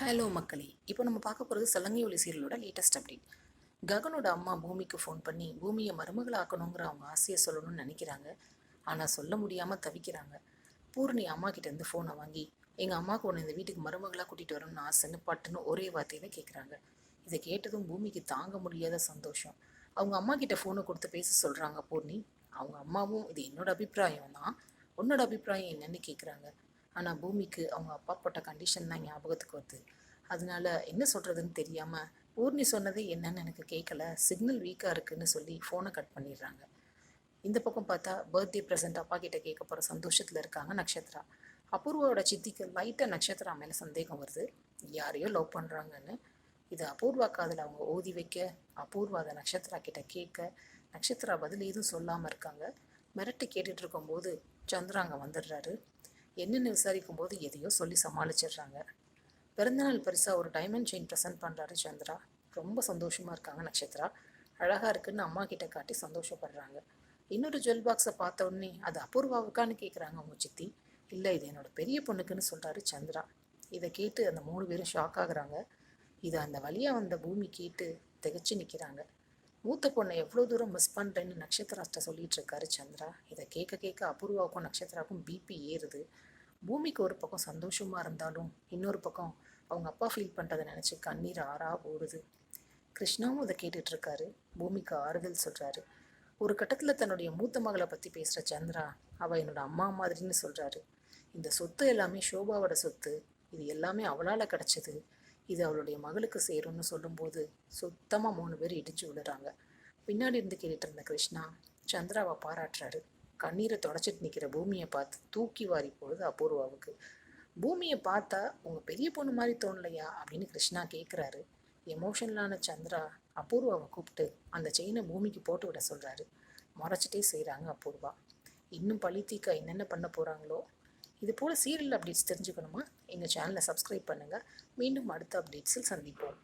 Hello மக்களே. இப்போ நம்ம பார்க்க போகிறது சலங்கை ஒலி சீரியலோட லேட்டஸ்ட் அப்டேட் ககனோட அம்மா பூமிக்கு ஃபோன் பண்ணி பூமியை மருமகளாக்கணுங்கிற அவங்க ஆசையை சொல்லணும்னு நினைக்கிறாங்க. ஆனால் சொல்ல முடியாமல் தவிக்கிறாங்க. பூர்ணி அம்மா கிட்டேருந்து ஃபோனை வாங்கி எங்கள் அம்மாவுக்கு ஒன்று இந்த வீட்டுக்கு மருமகளாக கூட்டிகிட்டு வரணும்னு ஆசைன்னு பட்டுன்னு ஒரே வார்த்தையில் கேட்குறாங்க இதை கேட்டதும் பூமிக்கு தாங்க முடியாத சந்தோஷம். அவங்க அம்மா கிட்ட ஃபோனை கொடுத்து பேச சொல்கிறாங்க பூர்ணி. அவங்க அம்மாவும் இது என்னோட அபிப்பிராயம் தான் உன்னோட அபிப்பிராயம் என்னன்னு கேட்குறாங்க ஆனால் பூமிக்கு அவங்க அப்பா போட்ட கண்டிஷன் தான் ஞாபகத்துக்கு வருது. அதனால என்ன சொல்கிறதுன்னு தெரியாமல் பூர்ணி சொன்னதே என்னன்னு எனக்கு கேட்கல சிக்னல் வீக்காக இருக்குன்னு சொல்லி ஃபோனை கட் பண்ணிடுறாங்க. இந்த பக்கம் பார்த்தா பர்த்டே ப்ரெசென்ட் அப்பா கிட்ட கேட்க போகிற சந்தோஷத்தில் இருக்காங்க நக்ஷத்ரா அபூர்வாவோட சித்திக்கு லைட்டாக நக்ஷத்ரா மேலே சந்தேகம் வருது. யாரையோ லவ் பண்ணுறாங்கன்னு இது அபூர்வா காதில் அவங்க ஓதி வைக்க அபூர்வா அதை நக்ஷத்ரா கிட்ட கேட்க நக்ஷத்ரா பதில் எதுவும் சொல்லாமல் இருக்காங்க. மிரட்டி கேட்டுட்டு இருக்கும்போது சந்திரா அங்கே வந்துடுறாரு. என்னென்னு விசாரிக்கும் போது எதையோ சொல்லி சமாளிச்சிடுறாங்க. பிறந்தநாள் பரிசாக ஒரு டைமண்ட் செயின் ப்ரெசென்ட் பண்ணுறாரு சந்திரா. ரொம்ப சந்தோஷமாக இருக்காங்க நட்சத்திரா. அழகாக இருக்குன்னு அம்மா கிட்ட காட்டி சந்தோஷப்படுறாங்க. இன்னொரு ஜுவல் பாக்ஸை பார்த்த உடனே அது அபூர்வாவுக்கான்னு கேட்குறாங்க அவங்க சித்தி. இல்லை இது என்னோட பெரிய பொண்ணுக்குன்னு சொல்கிறாரு சந்திரா. இதை கேட்டு அந்த மூணு பேரும் ஷாக் ஆகுறாங்க. இதை அந்த வழியாக வந்த பூமி கேட்டு திகச்சு நிற்கிறாங்க மூத்த பொண்ணை எவ்வளோ தூரம் மிஸ் பண்ணுறேன்னு நட்சத்திராட்ட சொல்லிட்டு இருக்காரு சந்திரா. இதை கேட்க கேட்க அபூர்வாவுக்கும் நட்சத்திராவுக்கும் பிபி ஏறுது. பூமிக்கு ஒரு பக்கம் சந்தோஷமாக இருந்தாலும் இன்னொரு பக்கம் அவங்க அப்பா ஃபீல் பண்ணுறதை நினச்சி கண்ணீர் ஆறா ஓடுது. கிருஷ்ணாவும் அதை கேட்டுட்ருக்காரு பூமிக்கு ஆறுதல் சொல்கிறாரு ஒரு கட்டத்தில் தன்னுடைய மூத்த மகளை பற்றி பேசுகிற சந்திரா அவள் என்னோட அம்மா மாதிரின்னு சொல்கிறாரு இந்த சொத்து எல்லாமே ஷோபாவோட சொத்து. இது எல்லாமே அவளால் கிடச்சிது. இது அவளுடைய மகளுக்கு சேரும்னு சொல்லும்போது சுத்தமாக மூணு பேர் இடிச்சு விழுறாங்க. பின்னாடி இருந்து கேட்டுட்டு இருந்த கிருஷ்ணா சந்திராவை பாராட்டுறாரு. கண்ணீரை தொடச்சிட்டு நிற்கிற பூமியை பார்த்து தூக்கி வாரி போடுது அபூர்வாவுக்கு. பூமியை பார்த்தா உங்கள் பெரிய பொண்ணு மாதிரி தோணலையா? அப்படின்னு கிருஷ்ணா கேட்குறாரு எமோஷனலான சந்திரா அபூர்வாவை கூப்பிட்டு அந்த செயினை பூமிக்கு போட்டு விட சொல்கிறாரு முறைச்சிட்டே செய்கிறாங்க அபூர்வா. இன்னும் பழி என்னென்ன பண்ண போகிறாங்களோ இது போல் சீரியல் அப்டேட்ஸ் தெரிஞ்சுக்கணுமா? எங்கள் சேனலை சப்ஸ்கிரைப் பண்ணுங்கள் மீண்டும் அடுத்த அப்டேட்ஸில் சந்திப்போம்.